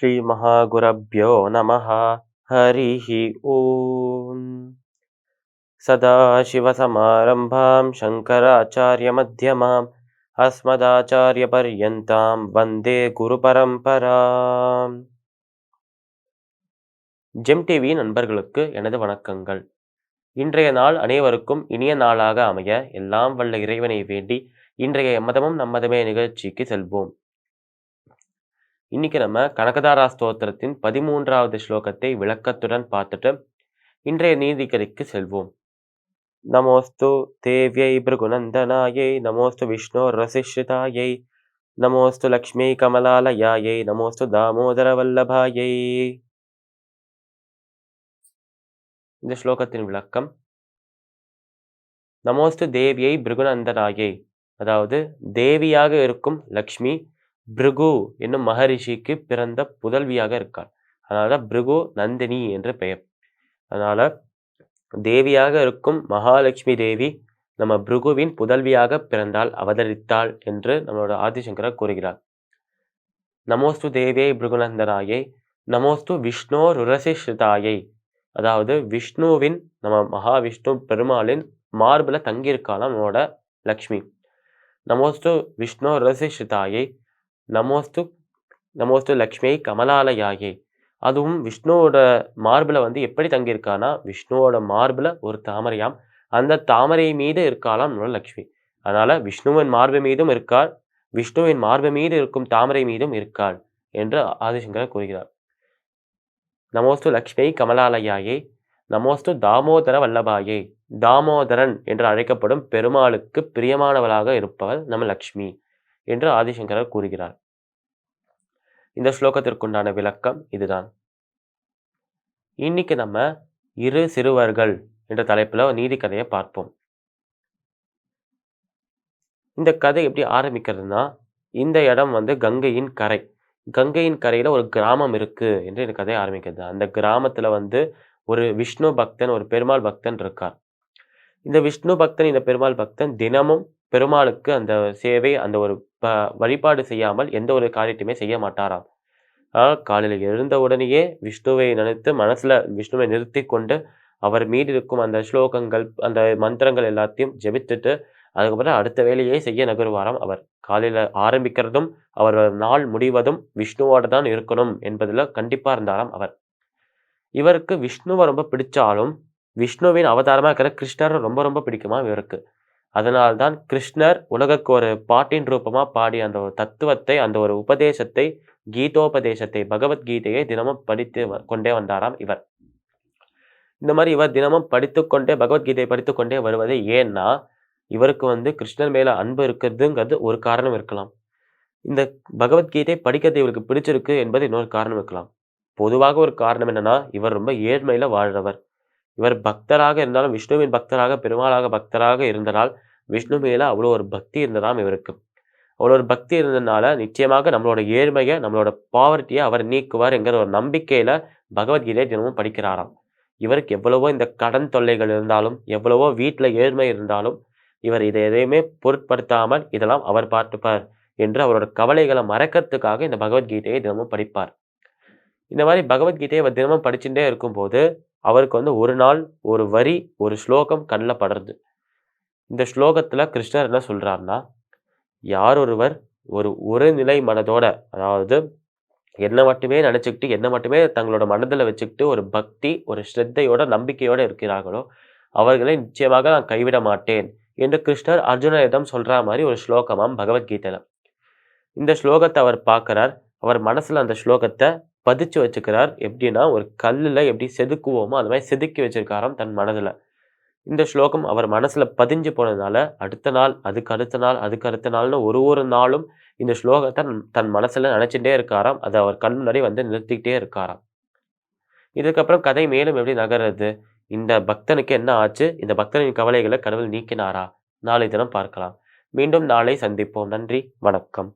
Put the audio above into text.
ஸ்ரீ மகா குரபியோ நம ஹரிஹி ஓம் சதாசிவசமாரம்பாம் சங்கராச்சாரியமத்தியமாம் அஸ்மதாச்சாரியபர்யந்தாம் வந்தே குரு பரம்பராம் ஜெம் டிவி நண்பர்களுக்கு எனது வணக்கங்கள். இன்றைய நாள் அனைவருக்கும் இனிய நாளாக அமைய எல்லாம் வல்ல இறைவனை வேண்டி இன்றைய எம்மதமும் நம்மதமே நிகழ்ச்சிக்கு செல்வோம். இன்னைக்கு நம்ம கனகதாரா ஸ்தோத்திரத்தின் பதிமூன்றாவது ஸ்லோகத்தை விளக்கத்துடன் பார்த்துட்டு இன்றைய நீதிக்கரைக்கு செல்வோம். நமோஸ்து தேவியை பிருகுநந்தனாயை நமோஸ்து விஷ்ணு ரசிஷ்ரிதாயை நமோஸ்து லக்ஷ்மி கமலாலயாயை நமோஸ்து தாமோதர வல்லபாயை இந்த ஸ்லோகத்தின் விளக்கம் நமோஸ்து தேவியை பிருகுநந்தனாயை அதாவது தேவியாக இருக்கும் லக்ஷ்மி பிருகு என்னும் மகரிஷிக்கு பிறந்த புதல்வியாக இருக்காள். அதனால பிருகு நந்தினி என்று பெயர். அதனால தேவியாக இருக்கும் மகாலட்சுமி தேவி நம்ம பிருகுவின் புதல்வியாக பிறந்தால் அவதரித்தாள் என்று நம்மளோட ஆதிசங்கரர் கூறுகிறார். நமோஸ்து தேவியை பிருகுநந்தராயை நமோஸ்து விஷ்ணோ ருரசிஷ்ரிதாயை அதாவது விஷ்ணுவின் நம்ம மகாவிஷ்ணு பெருமாளின் மார்பில் தங்கியிருக்காளாம் நம்மளோட லக்ஷ்மி. நமோஸ்து விஷ்ணு ரசிஷ்ரிதாயை நமோஸ்து நமோஸ்து லக்ஷ்மியை கமலாலயாயை. அதுவும் விஷ்ணுவோட மார்பில் வந்து எப்படி தங்கியிருக்கானா விஷ்ணுவோட மார்பில் ஒரு தாமரையாம். அந்த தாமரை மீது இருக்காளாம் நம்மளோட லக்ஷ்மி. அதனால் விஷ்ணுவின் மார்பு மீதும் இருக்காள் விஷ்ணுவின் மார்பு மீது இருக்கும் தாமரை மீதும் இருக்காள் என்று ஆதிசங்கர் கூறுகிறார். நமோஸ்து லக்ஷ்மி கமலாலயாயே நமோஸ்து தாமோதர வல்லபாயே. தாமோதரன் என்று அழைக்கப்படும் பெருமாளுக்கு பிரியமானவளாக இருப்பவள் நம்ம லக்ஷ்மி. என்று ஆதிசங்கரர் கூறுகிறார். இந்த ஸ்லோகத்திற்குண்டான விளக்கம் இதுதான். இன்னைக்கு நம்ம இரு சிறுவர்கள் என்ற தலைப்பில் நீதி கதையை பார்ப்போம். இந்த கதை எப்படி ஆரம்பிக்கிறதுனா இந்த இடம் வந்து கங்கையின் கரை. கங்கையின் கரையில் ஒரு கிராமம் இருக்கு என்று இந்த கதை ஆரம்பிக்கிறது. அந்த கிராமத்தில் வந்து ஒரு விஷ்ணு பக்தன் ஒரு பெருமாள் பக்தன் இருக்கார். இந்த விஷ்ணு பக்தன் இந்த பெருமாள் பக்தன் தினமும் பெருமாளுக்கு அந்த சேவை அந்த ஒரு ப வழிபாடு செய்யாமல் எந்த ஒரு காரியத்தையுமே செய்ய மாட்டாராம். ஆனால் காலையில் எழுந்த உடனேயே விஷ்ணுவை நினைத்து மனசில் விஷ்ணுவை நிறுத்தி கொண்டு அவர் மீது இருக்கும் அந்த ஸ்லோகங்கள் அந்த மந்திரங்கள் எல்லாத்தையும் ஜெபித்துட்டு அதுக்கப்புறம் அடுத்த வேலையை செய்ய நகருவாராம் அவர். காலையில் ஆரம்பிக்கிறதும் அவர் நாள் முடிவதும் விஷ்ணுவோட தான் இருக்கணும் என்பதில் கண்டிப்பாக இருந்தாராம் அவர். இவருக்கு விஷ்ணுவை ரொம்ப பிடிச்சாலும் விஷ்ணுவின் அவதாரமாக இருக்கிற கிருஷ்ணர் ரொம்ப ரொம்ப பிடிக்குமா இவருக்கு? அதனால்தான் கிருஷ்ணர் உலகக்கு ஒரு பாட்டின் ரூபமாக பாடி அந்த ஒரு தத்துவத்தை அந்த ஒரு உபதேசத்தை கீதோபதேசத்தை பகவத்கீதையை தினமும் படித்து கொண்டே வந்தாராம் இவர். இந்த மாதிரி இவர் தினமும் படித்துக்கொண்டே பகவத்கீதையை படித்துக்கொண்டே வருவது ஏன்னா இவருக்கு வந்து கிருஷ்ணர் மேல அன்பு இருக்கிறதுங்கிறது ஒரு காரணம் இருக்கலாம். இந்த பகவத்கீதை படிக்கிறது இவருக்கு பிடிச்சிருக்கு என்பது இன்னொரு காரணம் இருக்கலாம். பொதுவாக ஒரு காரணம் என்னன்னா இவர் ரொம்ப ஏழ்மையில வாழ்றவர். இவர் பக்தராக இருந்தாலும் விஷ்ணுவின் பக்தராக பெருமாளாக பக்தராக இருந்தனால் விஷ்ணு மேல அவ்வளோ ஒரு பக்தி இருந்ததாம் இவருக்கு. அவ்வளோ ஒரு பக்தி இருந்ததுனால நிச்சயமாக நம்மளோட ஏழ்மையை நம்மளோட பாவர்ட்டியை அவர் நீக்குவார் என்கிற ஒரு நம்பிக்கையில பகவத்கீதையை தினமும் படிக்கிறாராம். இவருக்கு எவ்வளவோ இந்த கடன் தொல்லைகள் இருந்தாலும் எவ்வளவோ வீட்டில் ஏழ்மை இருந்தாலும் இவர் இதை எதையுமே பொருட்படுத்தாமல் இதெல்லாம் அவர் பார்த்துப்பார் என்று அவரோட கவலைகளை மறக்கிறதுக்காக இந்த பகவத்கீதையை தினமும் படிப்பார். இந்த மாதிரி பகவத்கீதையை அவர் தினமும் படிச்சுட்டே இருக்கும்போது அவருக்கு வந்து ஒரு நாள் ஒரு வரி ஒரு ஸ்லோகம் கண்ணில் படுறது. இந்த ஸ்லோகத்தில் கிருஷ்ணர் என்ன சொல்கிறாருன்னா யார் ஒருவர் ஒரு ஒரு நிலை மனதோட அதாவது என்னை மட்டுமே நினச்சிக்கிட்டு என்னை மட்டுமே தங்களோட மனதில் வச்சுக்கிட்டு ஒரு பக்தி ஒரு ஸ்ரத்தையோட நம்பிக்கையோடு இருக்கிறார்களோ அவர்களை நிச்சயமாக நான் கைவிட மாட்டேன் என்று கிருஷ்ணர் அர்ஜுனரிடம் சொல்கிற மாதிரி ஒரு ஸ்லோகமாம் பகவத்கீதையில். இந்த ஸ்லோகத்தை அவர் பார்க்குறார். அவர் மனசில் அந்த ஸ்லோகத்தை பதிச்சு வச்சுக்கிறார். எப்படின்னா ஒரு கல்லில் எப்படி செதுக்குவோமோ அது மாதிரி செதுக்கி வச்சிருக்காராம் தன் மனதில். இந்த ஸ்லோகம் அவர் மனசில் பதிஞ்சு போனதுனால அடுத்த நாள் அதுக்கு அடுத்த நாள் அதுக்கு அடுத்த நாள்னு ஒரு ஒரு நாளும் இந்த ஸ்லோகத்தை தன் மனசில் நினச்சிட்டே இருக்காராம் அதை அவர் கண் முன்னாடி வந்து நிறுத்திக்கிட்டே இருக்காராம் இதுக்கப்புறம் கதை மேலும் எப்படி நகர்றது? இந்த பக்தனுக்கு என்ன ஆச்சு? இந்த பக்தனின் கவலைகளை கடவுள் நீக்கினாரா? நாளை தினம் பார்க்கலாம். மீண்டும் நாளை சந்திப்போம். நன்றி. வணக்கம்.